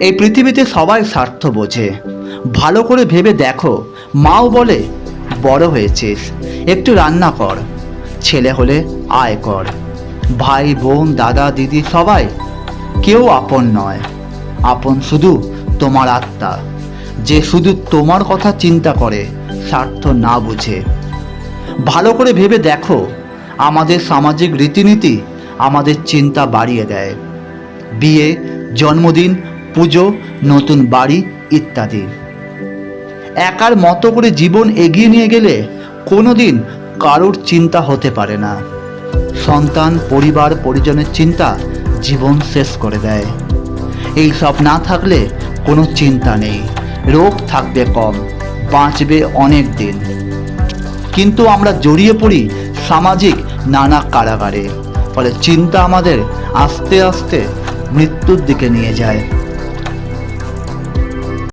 এই পৃথিবীতে সবাই স্বার্থ বোঝে। ভালো করে ভেবে দেখো। মাও বলে, বড় হয়েছিস, একটু রান্না কর। ছেলে হলে আয় কর। ভাই, বোন, দাদা, দিদি সবাই কেউ আপন নয়। আপন শুধু তোমার আত্মা। যে শুধু তোমার কথা চিন্তা করে, স্বার্থ না বুঝে। ভালো করে ভেবে দেখো, আমাদের সামাজিক রীতিনীতি আমাদের চিন্তা বাড়িয়ে দেয়। বিয়ে, জন্মদিন পুজো, নতুন বাড়ি ইত্যাদি। একার মতো করে জীবন এগিয়ে নিয়ে গেলে কোনোদিন কারোর চিন্তা হতে পারে না। সন্তান, পরিবার, পরিজনের চিন্তা জীবন শেষ করে দেয়। এই সব না থাকলে কোনো চিন্তা নেই। রোগ থাকবে কম, বাঁচবে অনেক দিন। কিন্তু আমরা জড়িয়ে পড়ি সামাজিক নানা কারাগারে, ফলে চিন্তা আমাদের আস্তে আস্তে মৃত্যুর দিকে নিয়ে যায়।